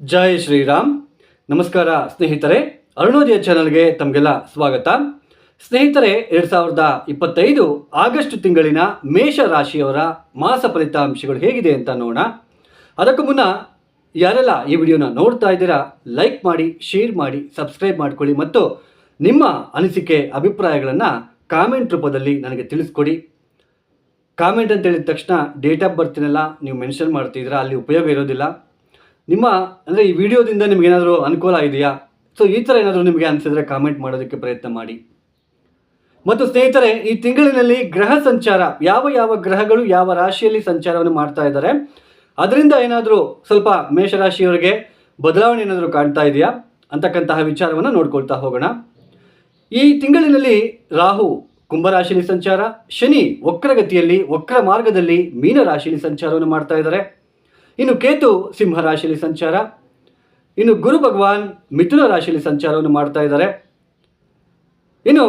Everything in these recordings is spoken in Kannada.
ಜೈ ಶ್ರೀರಾಮ್. ನಮಸ್ಕಾರ ಸ್ನೇಹಿತರೆ, ಅರುಣೋದಯ ಚಾನಲ್ಗೆ ತಮಗೆಲ್ಲ ಸ್ವಾಗತ. ಸ್ನೇಹಿತರೆ, ಎರಡು ಸಾವಿರದ ಇಪ್ಪತ್ತೈದು ಆಗಸ್ಟ್ ತಿಂಗಳಿನ ಮೇಷ ರಾಶಿಯವರ ಮಾಸ ಫಲಿತಾಂಶಗಳು ಹೇಗಿದೆ ಅಂತ ನೋಡೋಣ. ಅದಕ್ಕೂ ಮುನ್ನ ಯಾರೆಲ್ಲ ಈ ವಿಡಿಯೋನ ನೋಡ್ತಾ ಇದ್ದೀರಾ, ಲೈಕ್ ಮಾಡಿ, ಶೇರ್ ಮಾಡಿ, ಸಬ್ಸ್ಕ್ರೈಬ್ ಮಾಡಿಕೊಳ್ಳಿ ಮತ್ತು ನಿಮ್ಮ ಅನಿಸಿಕೆ, ಅಭಿಪ್ರಾಯಗಳನ್ನು ಕಾಮೆಂಟ್ ರೂಪದಲ್ಲಿ ನನಗೆ ತಿಳಿಸ್ಕೊಡಿ. ಕಾಮೆಂಟ್ ಅಂತ ಹೇಳಿದ ತಕ್ಷಣ ಡೇಟ್ ಆಫ್ ಬರ್ತಿನೆಲ್ಲ, ನೀವು ಮೆನ್ಷನ್ ಮಾಡ್ತಿದ್ದೀರಾ, ಅಲ್ಲಿ ಉಪಯೋಗ ಇರೋದಿಲ್ಲ. ನಿಮ್ಮ, ಅಂದರೆ ಈ ವಿಡಿಯೋದಿಂದ ನಿಮಗೇನಾದರೂ ಅನುಕೂಲ ಇದೆಯಾ ಸೊ ಈ ಥರ ಏನಾದರೂ ನಿಮಗೆ ಅನಿಸಿದರೆ ಕಾಮೆಂಟ್ ಮಾಡೋದಕ್ಕೆ ಪ್ರಯತ್ನ ಮಾಡಿ. ಮತ್ತು ಸ್ನೇಹಿತರೆ, ಈ ತಿಂಗಳಿನಲ್ಲಿ ಗ್ರಹ ಸಂಚಾರ, ಯಾವ ಯಾವ ಗ್ರಹಗಳು ಯಾವ ರಾಶಿಯಲ್ಲಿ ಸಂಚಾರವನ್ನು ಮಾಡ್ತಾ ಇದ್ದಾರೆ, ಅದರಿಂದ ಏನಾದರೂ ಸ್ವಲ್ಪ ಮೇಷರಾಶಿಯವರಿಗೆ ಬದಲಾವಣೆ ಏನಾದರೂ ಕಾಣ್ತಾ ಇದೆಯಾ? ಅಂತಕ್ಕಂತಹ ವಿಚಾರವನ್ನು ನೋಡ್ಕೊಳ್ತಾ ಹೋಗೋಣ. ಈ ತಿಂಗಳಿನಲ್ಲಿ ರಾಹು ಕುಂಭರಾಶಿಯಲ್ಲಿ ಸಂಚಾರ, ಶನಿ ವಕ್ರಗತಿಯಲ್ಲಿ, ವಕ್ರ ಮಾರ್ಗದಲ್ಲಿ ಮೀನ ರಾಶಿಯಲ್ಲಿ ಸಂಚಾರವನ್ನು ಮಾಡ್ತಾ ಇದ್ದಾರೆ. ಇನ್ನು ಕೇತು ಸಿಂಹ ರಾಶಿಯಲ್ಲಿ ಸಂಚಾರ. ಇನ್ನು ಗುರು ಭಗವಾನ್ ಮಿಥುನ ರಾಶಿಯಲ್ಲಿ ಸಂಚಾರವನ್ನು ಮಾಡ್ತಾ ಇದ್ದಾರೆ. ಇನ್ನು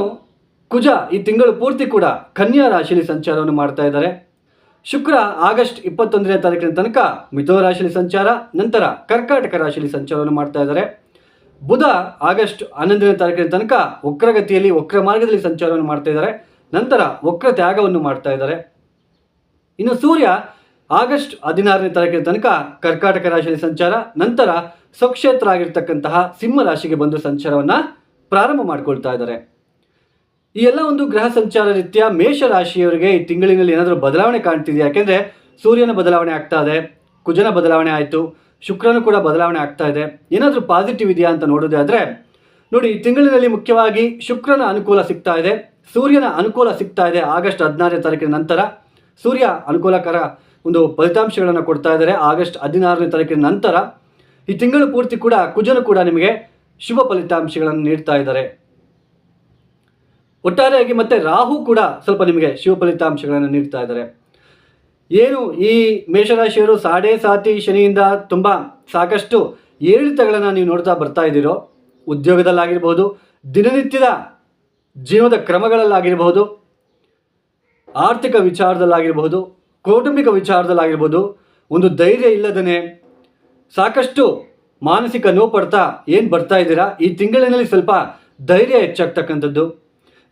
ಕುಜ ಈ ತಿಂಗಳು ಪೂರ್ತಿ ಕೂಡ ಕನ್ಯಾ ರಾಶಿಯಲ್ಲಿ ಸಂಚಾರವನ್ನು ಮಾಡ್ತಾ ಇದ್ದಾರೆ. ಶುಕ್ರ ಆಗಸ್ಟ್ ಇಪ್ಪತ್ತೊಂದನೇ ತಾರೀಕಿನ ತನಕ ಮಿಥುನ ರಾಶಿಯಲ್ಲಿ ಸಂಚಾರ, ನಂತರ ಕರ್ಕಾಟಕ ರಾಶಿಯಲ್ಲಿ ಸಂಚಾರವನ್ನು ಮಾಡ್ತಾ ಇದ್ದಾರೆ. ಬುಧ ಆಗಸ್ಟ್ ಹನ್ನೊಂದನೇ ತಾರೀಕಿನ ತನಕ ವಕ್ರಗತಿಯಲ್ಲಿ, ವಕ್ರ ಮಾರ್ಗದಲ್ಲಿ ಸಂಚಾರವನ್ನು ಮಾಡ್ತಾ ಇದ್ದಾರೆ. ನಂತರ ವಕ್ರ ತ್ಯಾಗವನ್ನು ಮಾಡ್ತಾ ಇದ್ದಾರೆ. ಇನ್ನು ಸೂರ್ಯ ಆಗಸ್ಟ್ ಹದಿನಾರನೇ ತಾರೀಕಿನ ತನಕ ಕರ್ಕಾಟಕ ರಾಶಿಯಲ್ಲಿ ಸಂಚಾರ, ನಂತರ ಸ್ವಕ್ಷೇತ್ರ ಆಗಿರ್ತಕ್ಕಂತಹ ಸಿಂಹ ರಾಶಿಗೆ ಬಂದು ಸಂಚಾರವನ್ನು ಪ್ರಾರಂಭ ಮಾಡಿಕೊಳ್ತಾ ಇದ್ದಾರೆ. ಈ ಎಲ್ಲ ಒಂದು ಗ್ರಹ ಸಂಚಾರ ರೀತಿಯ ಮೇಷ ರಾಶಿಯವರಿಗೆ ಈ ತಿಂಗಳಿನಲ್ಲಿ ಏನಾದರೂ ಬದಲಾವಣೆ ಕಾಣ್ತಿದೆ ಯಾಕೆಂದರೆ ಸೂರ್ಯನ ಬದಲಾವಣೆ ಆಗ್ತಾ ಇದೆ, ಕುಜನ ಬದಲಾವಣೆ ಆಯಿತು, ಶುಕ್ರನು ಕೂಡ ಬದಲಾವಣೆ ಆಗ್ತಾ ಇದೆ. ಏನಾದರೂ ಪಾಸಿಟಿವ್ ಇದೆಯಾ ಅಂತ ನೋಡೋದೇ ಆದರೆ, ನೋಡಿ, ಈ ತಿಂಗಳಿನಲ್ಲಿ ಮುಖ್ಯವಾಗಿ ಶುಕ್ರನ ಅನುಕೂಲ ಸಿಗ್ತಾ ಇದೆ, ಸೂರ್ಯನ ಅನುಕೂಲ ಸಿಗ್ತಾ ಇದೆ ಆಗಸ್ಟ್ ಹದಿನಾರನೇ ತಾರೀಕಿನ ನಂತರ. ಸೂರ್ಯ ಅನುಕೂಲಕರ ಒಂದು ಫಲಿತಾಂಶಗಳನ್ನು ಕೊಡ್ತಾ ಇದ್ದಾರೆ. ಆಗಸ್ಟ್ ಹದಿನಾರನೇ ತಾರೀಕಿನ ನಂತರ ಈ ತಿಂಗಳು ಪೂರ್ತಿ ಕೂಡ ಕುಜನು ಕೂಡ ನಿಮಗೆ ಶುಭ ಫಲಿತಾಂಶಗಳನ್ನು ನೀಡ್ತಾ ಇದ್ದಾರೆ. ಒಟ್ಟಾರೆಯಾಗಿ ಮತ್ತೆ ರಾಹು ಕೂಡ ಸ್ವಲ್ಪ ನಿಮಗೆ ಶುಭ ಫಲಿತಾಂಶಗಳನ್ನು ನೀಡ್ತಾ ಇದ್ದಾರೆ. ಏನು ಈ ಮೇಷರಾಶಿಯವರು ಸಾಡೆ ಸಾತಿ ಶನಿಯಿಂದ ತುಂಬ ಸಾಕಷ್ಟು ಏರಿಳಿತಗಳನ್ನು ನೀವು ನೋಡ್ತಾ ಬರ್ತಾ ಇದ್ದೀರೋ, ಉದ್ಯೋಗದಲ್ಲಾಗಿರ್ಬೋದು, ದಿನನಿತ್ಯದ ಜೀವನದ ಕ್ರಮಗಳಲ್ಲಾಗಿರ್ಬೋದು, ಆರ್ಥಿಕ ವಿಚಾರದಲ್ಲಾಗಿರ್ಬೋದು ಕೌಟುಂಬಿಕ ವಿಚಾರದಲ್ಲಾಗಿರ್ಬೋದು, ಒಂದು ಧೈರ್ಯ ಇಲ್ಲದೇ ಸಾಕಷ್ಟು ಮಾನಸಿಕ ನೋವು ಪಡ್ತಾ ಏನು ಬರ್ತಾ ಇದ್ದೀರಾ? ಈ ತಿಂಗಳಿನಲ್ಲಿ ಸ್ವಲ್ಪ ಧೈರ್ಯ ಹೆಚ್ಚಾಗ್ತಕ್ಕಂಥದ್ದು.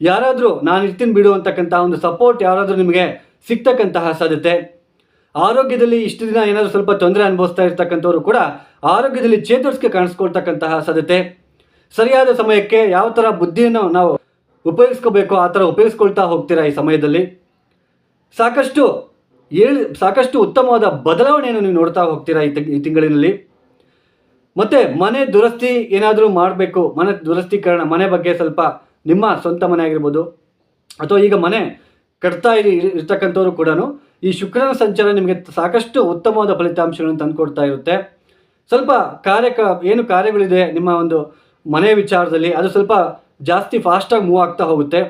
ಯಾರಾದರೂ ನಾನು ಇರ್ತೀನಿ ಬಿಡು ಅಂತಕ್ಕಂಥ ಒಂದು ಸಪೋರ್ಟ್ ಯಾರಾದರೂ ನಿಮಗೆ ಸಿಗ್ತಕ್ಕಂತಹ ಸಾಧ್ಯತೆ. ಆರೋಗ್ಯದಲ್ಲಿ ಇಷ್ಟು ದಿನ ಏನಾದರೂ ಸ್ವಲ್ಪ ತೊಂದರೆ ಅನುಭವಿಸ್ತಾ ಇರ್ತಕ್ಕಂಥವ್ರು ಕೂಡ ಆರೋಗ್ಯದಲ್ಲಿ ಚೇತರಿಸಿಕೆ ಕಾಣಿಸ್ಕೊಳ್ತಕ್ಕಂತಹ ಸಾಧ್ಯತೆ. ಸರಿಯಾದ ಸಮಯಕ್ಕೆ ಯಾವ ಥರ ಬುದ್ಧಿಯನ್ನು ನಾವು ಉಪಯೋಗಿಸ್ಕೋಬೇಕು, ಆ ಥರ ಉಪಯೋಗಿಸ್ಕೊಳ್ತಾ ಹೋಗ್ತೀರಾ ಈ ಸಮಯದಲ್ಲಿ? ಸಾಕಷ್ಟು ಏಳು, ಸಾಕಷ್ಟು ಉತ್ತಮವಾದ ಬದಲಾವಣೆಯನ್ನು ನೀವು ನೋಡ್ತಾ ಹೋಗ್ತೀರಾ ಈ ಈ ತಿಂಗಳಿನಲ್ಲಿ? ಮತ್ತೆ ಮನೆ ದುರಸ್ತಿ ಏನಾದರೂ ಮಾಡಬೇಕು, ಮನೆ ದುರಸ್ತೀಕರಣ, ಮನೆ ಬಗ್ಗೆ ಸ್ವಲ್ಪ ನಿಮ್ಮ ಸ್ವಂತ ಮನೆ ಆಗಿರ್ಬೋದು, ಅಥವಾ ಈಗ ಮನೆ ಕಟ್ತಾ ಇರಿ ಇರ್ತಕ್ಕಂಥವ್ರು ಕೂಡ ಈ ಶುಕ್ರನ ಸಂಚಾರ ನಿಮಗೆ ಸಾಕಷ್ಟು ಉತ್ತಮವಾದ ಫಲಿತಾಂಶಗಳನ್ನು ತಂದುಕೊಡ್ತಾ ಇರುತ್ತೆ. ಸ್ವಲ್ಪ ಕಾರ್ಯ ಏನು ಕಾರ್ಯಗಳಿದೆ ನಿಮ್ಮ ಒಂದು ಮನೆ ವಿಚಾರದಲ್ಲಿ, ಅದು ಸ್ವಲ್ಪ ಜಾಸ್ತಿ ಫಾಸ್ಟಾಗಿ ಮೂವ್ ಆಗ್ತಾ ಹೋಗುತ್ತೆ.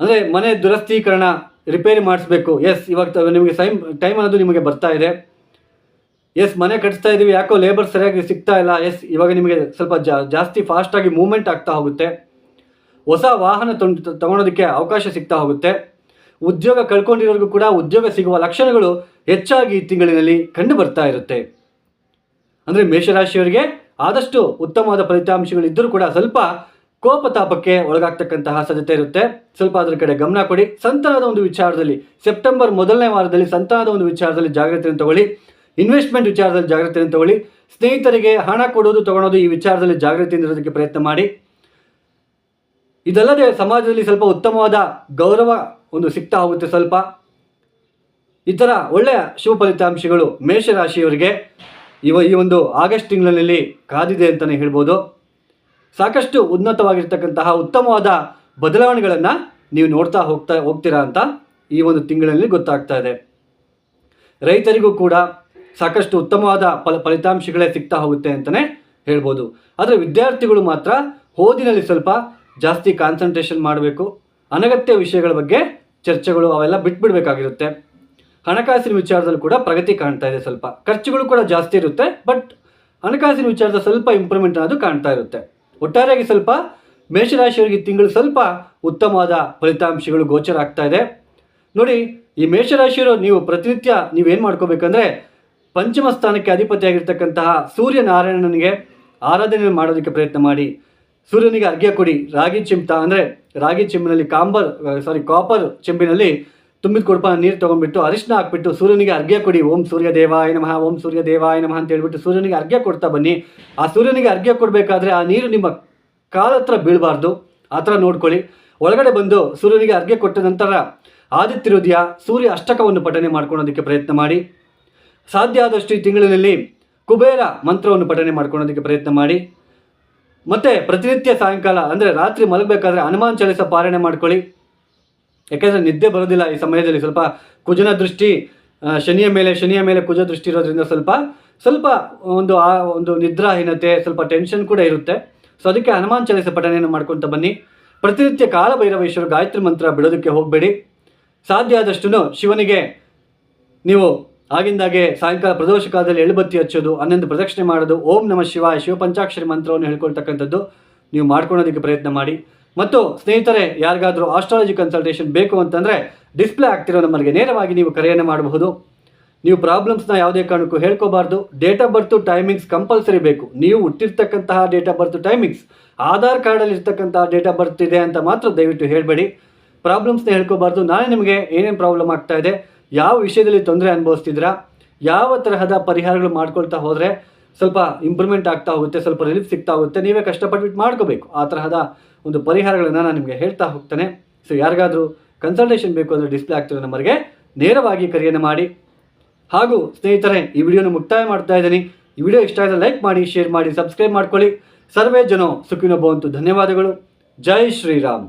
ಅಂದರೆ ಮನೆ ದುರಸ್ತೀಕರಣ ರಿಪೇರಿ ಮಾಡಿಸ್ಬೇಕು. ಎಸ್ ಇವಾಗ ನಿಮಗೆ ಸೈಮ್ ಟೈಮ್ ಅನ್ನೋದು ನಿಮಗೆ ಬರ್ತಾ ಇದೆ. ಎಸ್ ಮನೆ ಕಟ್ಸ್ತಾ ಇದ್ದೀವಿ ಯಾಕೋ ಲೇಬರ್ ಸರಿಯಾಗಿ ಸಿಗ್ತಾ ಇಲ್ಲ. ಎಸ್ ಇವಾಗ ನಿಮಗೆ ಸ್ವಲ್ಪ ಜಾಸ್ತಿ ಫಾಸ್ಟಾಗಿ ಮೂವ್ಮೆಂಟ್ ಆಗ್ತಾ ಹೋಗುತ್ತೆ. ಹೊಸ ವಾಹನ ತಗೊಳೋದಕ್ಕೆ ಅವಕಾಶ ಸಿಗ್ತಾ ಹೋಗುತ್ತೆ. ಉದ್ಯೋಗ ಕಳ್ಕೊಂಡಿರೋರಿಗೂ ಕೂಡ ಉದ್ಯೋಗ ಸಿಗುವ ಲಕ್ಷಣಗಳು ಹೆಚ್ಚಾಗಿ ಈ ತಿಂಗಳಿನಲ್ಲಿ ಕಂಡು ಬರ್ತಾ ಇರುತ್ತೆ. ಅಂದರೆ ಮೇಷರಾಶಿಯವರಿಗೆ ಆದಷ್ಟು ಉತ್ತಮವಾದ ಫಲಿತಾಂಶಗಳು ಇದ್ದರೂ ಕೂಡ ಸ್ವಲ್ಪ ಕೋಪತಾಪಕ್ಕೆ ಒಳಗಾಗ್ತಕ್ಕಂತಹ ಸಾಧ್ಯತೆ ಇರುತ್ತೆ. ಸ್ವಲ್ಪ ಅದರ ಕಡೆ ಗಮನ ಕೊಡಿ. ಸಂತಾನದ ಒಂದು ವಿಚಾರದಲ್ಲಿ, ಸೆಪ್ಟೆಂಬರ್ ಮೊದಲನೇ ವಾರದಲ್ಲಿ ಸಂತಾನದ ಒಂದು ವಿಚಾರದಲ್ಲಿ ಜಾಗ್ರತೆಯನ್ನು ತಗೊಳ್ಳಿ. ಇನ್ವೆಸ್ಟ್ಮೆಂಟ್ ವಿಚಾರದಲ್ಲಿ ಜಾಗ್ರತೆಯನ್ನು ತಗೊಳ್ಳಿ. ಸ್ನೇಹಿತರಿಗೆ ಹಣ ಕೊಡೋದು, ತಗೊಳೋದು ಈ ವಿಚಾರದಲ್ಲಿ ಜಾಗೃತಿಯಿಂದ ಇರೋದಕ್ಕೆ ಪ್ರಯತ್ನ ಮಾಡಿ. ಇದಲ್ಲದೆ ಸಮಾಜದಲ್ಲಿ ಸ್ವಲ್ಪ ಉತ್ತಮವಾದ ಗೌರವ ಒಂದು ಸಿಗ್ತಾ ಹೋಗುತ್ತೆ ಸ್ವಲ್ಪ. ಈ ಥರ ಒಳ್ಳೆಯ ಶುಭ ಫಲಿತಾಂಶಗಳು ಮೇಷರಾಶಿಯವರಿಗೆ ಇವ ಈ ಒಂದು ಆಗಸ್ಟ್ ತಿಂಗಳಿನಲ್ಲಿ ಕಾದಿದೆ ಅಂತಲೇ ಹೇಳ್ಬೋದು. ಸಾಕಷ್ಟು ಉನ್ನತವಾಗಿರ್ತಕ್ಕಂತಹ ಉತ್ತಮವಾದ ಬದಲಾವಣೆಗಳನ್ನು ನೀವು ನೋಡ್ತಾ ಹೋಗ್ತಾ ಹೋಗ್ತೀರಾ ಅಂತ ಈ ಒಂದು ತಿಂಗಳಲ್ಲಿ ಗೊತ್ತಾಗ್ತಾ ಇದೆ. ರೈತರಿಗೂ ಕೂಡ ಸಾಕಷ್ಟು ಉತ್ತಮವಾದ ಫಲ ಫಲಿತಾಂಶಗಳೇ ಸಿಗ್ತಾ ಹೋಗುತ್ತೆ ಅಂತಲೇ ಹೇಳ್ಬೋದು. ಆದರೆ ವಿದ್ಯಾರ್ಥಿಗಳು ಮಾತ್ರ ಓದಿನಲ್ಲಿ ಸ್ವಲ್ಪ ಜಾಸ್ತಿ ಕಾನ್ಸಂಟ್ರೇಷನ್ ಮಾಡಬೇಕು. ಅನಗತ್ಯ ವಿಷಯಗಳ ಬಗ್ಗೆ ಚರ್ಚೆಗಳು ಅವೆಲ್ಲ ಬಿಟ್ಬಿಡ್ಬೇಕಾಗಿರುತ್ತೆ. ಹಣಕಾಸಿನ ವಿಚಾರದಲ್ಲಿ ಕೂಡ ಪ್ರಗತಿ ಕಾಣ್ತಾ ಇದೆ ಸ್ವಲ್ಪ. ಖರ್ಚುಗಳು ಕೂಡ ಜಾಸ್ತಿ ಇರುತ್ತೆ, ಬಟ್ ಹಣಕಾಸಿನ ವಿಚಾರದ ಸ್ವಲ್ಪ ಇಂಪ್ರೂವ್ಮೆಂಟ್ ಅನ್ನೋದು ಕಾಣ್ತಾ ಇರುತ್ತೆ. ಒಟ್ಟಾರೆಯಾಗಿ ಸ್ವಲ್ಪ ಮೇಷರಾಶಿಯವರಿಗೆ ತಿಂಗಳು ಸ್ವಲ್ಪ ಉತ್ತಮವಾದ ಫಲಿತಾಂಶಗಳು ಗೋಚರ ಆಗ್ತಾ ಇದೆ. ನೋಡಿ, ಈ ಮೇಷರಾಶಿಯವರು ನೀವು ಪ್ರತಿನಿತ್ಯ ನೀವೇನು ಮಾಡ್ಕೋಬೇಕಂದ್ರೆ ಪಂಚಮ ಸ್ಥಾನಕ್ಕೆ ಅಧಿಪತಿಯಾಗಿರ್ತಕ್ಕಂತಹ ಸೂರ್ಯನಾರಾಯಣನಿಗೆ ಆರಾಧನೆ ಮಾಡೋದಕ್ಕೆ ಪ್ರಯತ್ನ ಮಾಡಿ. ಸೂರ್ಯನಿಗೆ ಅರ್ಘ್ಯ ಕೊಡಿ. ರಾಗಿ ಚಿಮ್ತಾ ಅಂದರೆ ರಾಗಿ ಚಿಮ್ಮಿನಲ್ಲಿ ಕಾಂಬರ್ ಸಾರಿ ಕಾಪರ್ ಚೆಂಬಿನಲ್ಲಿ ತುಂಬಿದ ಕೊಡಪ ನೀರು ತೊಗೊಂಡ್ಬಿಟ್ಟು ಅರಿಶಿನ ಹಾಕ್ಬಿಟ್ಟು ಸೂರ್ಯನಿಗೆ ಅರ್ಘ್ಯ ಕೊಡಿ. ಓಂ ಸೂರ್ಯ ದೇವಾಯ ನಮಃ, ಓಂ ಸೂರ್ಯ ದೇವಾಯ ನಮಃ ಅಂತ ಹೇಳ್ಬಿಟ್ಟು ಸೂರ್ಯನಿಗೆ ಅರ್ಘ್ಯ ಕೊಡ್ತಾ ಬನ್ನಿ. ಆ ಸೂರ್ಯನಿಗೆ ಅರ್ಘ್ಯ ಕೊಡಬೇಕಾದ್ರೆ ಆ ನೀರು ನಿಮ್ಮ ಕಾಲ ಹತ್ರ ಬೀಳಬಾರ್ದು. ಆ ಥರ ನೋಡ್ಕೊಳ್ಳಿ. ಒಳಗಡೆ ಬಂದು ಸೂರ್ಯನಿಗೆ ಅರ್ಘ್ಯ ಕೊಟ್ಟ ನಂತರ ಆದಿತ್ಯ ಹೃದಯ ಸೂರ್ಯ ಅಷ್ಟಕವನ್ನು ಪಠನೆ ಮಾಡ್ಕೊಳೋದಕ್ಕೆ ಪ್ರಯತ್ನ ಮಾಡಿ. ಸಾಧ್ಯ ಆದಷ್ಟು ಈ ತಿಂಗಳಿನಲ್ಲಿ ಕುಬೇರ ಮಂತ್ರವನ್ನು ಪಠನೆ ಮಾಡ್ಕೊಳೋದಕ್ಕೆ ಪ್ರಯತ್ನ ಮಾಡಿ. ಮತ್ತು ಪ್ರತಿನಿತ್ಯ ಸಾಯಂಕಾಲ, ಅಂದರೆ ರಾತ್ರಿ ಮಲಗಬೇಕಾದ್ರೆ ಹನುಮಾನ್ ಚಾಲಿಸ ಪಾರಣೆ ಮಾಡ್ಕೊಳ್ಳಿ. ಯಾಕೆಂದರೆ ನಿದ್ದೆ ಬರೋದಿಲ್ಲ ಈ ಸಮಯದಲ್ಲಿ. ಸ್ವಲ್ಪ ಕುಜನ ದೃಷ್ಟಿ ಶನಿಯ ಮೇಲೆ ಶನಿಯ ಮೇಲೆ ಕುಜ ದೃಷ್ಟಿ ಇರೋದ್ರಿಂದ ಸ್ವಲ್ಪ ಸ್ವಲ್ಪ ಒಂದು ಆ, ಒಂದು ನಿದ್ರಾಹೀನತೆ, ಸ್ವಲ್ಪ ಟೆನ್ಷನ್ ಕೂಡ ಇರುತ್ತೆ. ಸೊ ಅದಕ್ಕೆ ಹನುಮಾನ್ ಚಾಲಿಸ ಪಠಣೆಯನ್ನು ಮಾಡ್ಕೊತ ಬನ್ನಿ. ಪ್ರತಿನಿತ್ಯ ಕಾಲಭೈರವೇಶ್ವರ ಗಾಯತ್ರಿ ಮಂತ್ರ ಬಿಡೋದಕ್ಕೆ ಹೋಗಬೇಡಿ. ಸಾಧ್ಯ ಆದಷ್ಟು ಶಿವನಿಗೆ ನೀವು ಆಗಿಂದಾಗೆ ಸಾಯಂಕಾಲ ಪ್ರದೋಷ ಕಾಲದಲ್ಲಿ ಎಳುಬತ್ತಿ ಹಚ್ಚೋದು, ಹನ್ನೊಂದು ಪ್ರದಕ್ಷಿಣೆ ಮಾಡೋದು, ಓಂ ನಮ ಶಿವಾಯ ಶಿವ ಪಂಚಾಕ್ಷರಿ ಮಂತ್ರವನ್ನು ಹೇಳ್ಕೊಳ್ತಕ್ಕಂಥದ್ದು ನೀವು ಮಾಡ್ಕೊಳೋದಕ್ಕೆ ಪ್ರಯತ್ನ ಮಾಡಿ. ಮತ್ತು ಸ್ನೇಹಿತರೆ, ಯಾರಿಗಾದರೂ ಆಸ್ಟ್ರಾಲಜಿ ಕನ್ಸಲ್ಟೇಷನ್ ಬೇಕು ಅಂತಂದರೆ ಡಿಸ್ಪ್ಲೇ ಆಗ್ತಿರೋ ನಂಬರ್ಗೆ ನೇರವಾಗಿ ನೀವು ಕರೆಯನ್ನು ಮಾಡಬಹುದು. ನೀವು ಪ್ರಾಬ್ಲಮ್ಸ್ನ ಯಾವುದೇ ಕಾರಣಕ್ಕೂ ಹೇಳ್ಕೋಬಾರ್ದು. Date of birth timings compulsory ಬೇಕು. ನೀವು ಹುಟ್ಟಿರ್ತಕ್ಕಂತಹ date of birth timings Aadhaar ಕಾರ್ಡಲ್ಲಿ ಇರ್ತಕ್ಕಂತಹ ಡೇಟ್ ಆಫ್ ಬರ್ತ್ ಇದೆ ಅಂತ ಮಾತ್ರ ದಯವಿಟ್ಟು ಹೇಳಬೇಡಿ. ಪ್ರಾಬ್ಲಮ್ಸ್ನ ಹೇಳ್ಕೋಬಾರ್ದು. ನಾಳೆ ನಿಮಗೆ ಏನೇನು ಪ್ರಾಬ್ಲಮ್ ಆಗ್ತಾ ಇದೆ, ಯಾವ ವಿಷಯದಲ್ಲಿ ತೊಂದರೆ ಅನುಭವಿಸ್ತಿದ್ದೀರಾ, ಯಾವ ತರಹದ ಪರಿಹಾರಗಳು ಮಾಡ್ಕೊಳ್ತಾ ಹೋದರೆ ಸ್ವಲ್ಪ ಇಂಪ್ರೂವ್ಮೆಂಟ್ ಆಗ್ತಾ ಹೋಗುತ್ತೆ, ಸ್ವಲ್ಪ ರಿಲೀಫ್ ಸಿಗ್ತಾ ಹೋಗುತ್ತೆ, ನೀವೇ ಕಷ್ಟಪಟ್ಬಿಟ್ಟು ಮಾಡ್ಕೋಬೇಕು. ಆ ತರಹದ ಒಂದು ಪರಿಹಾರಗಳನ್ನು ನಾನು ನಿಮಗೆ ಹೇಳ್ತಾ ಹೋಗ್ತೇನೆ. ಸೊ ಯಾರಿಗಾದರೂ ಕನ್ಸಲ್ಟೇಷನ್ ಬೇಕು ಅಂದರೆ ಡಿಸ್ಪ್ಲೇ ಆಗ್ತಿರೋ ನಂಬರ್ಗೆ ನೇರವಾಗಿ ಕರೆಯನ್ನು ಮಾಡಿ. ಹಾಗೂ ಸ್ನೇಹಿತರೆ, ಈ ವಿಡಿಯೋನ ಮುಕ್ತಾಯ ಮಾಡ್ತಾ ಇದ್ದೀನಿ. ಈ ವಿಡಿಯೋ ಇಷ್ಟ ಆದರೆ ಲೈಕ್ ಮಾಡಿ ಶೇರ್ ಮಾಡಿ ಸಬ್ಸ್ಕ್ರೈಬ್ ಮಾಡ್ಕೊಳ್ಳಿ. ಸರ್ವೇ ಜನ ಸುಖಿನೊಬ್ಬ ಅಂತೂ ಧನ್ಯವಾದಗಳು. ಜೈ ಶ್ರೀರಾಮ್.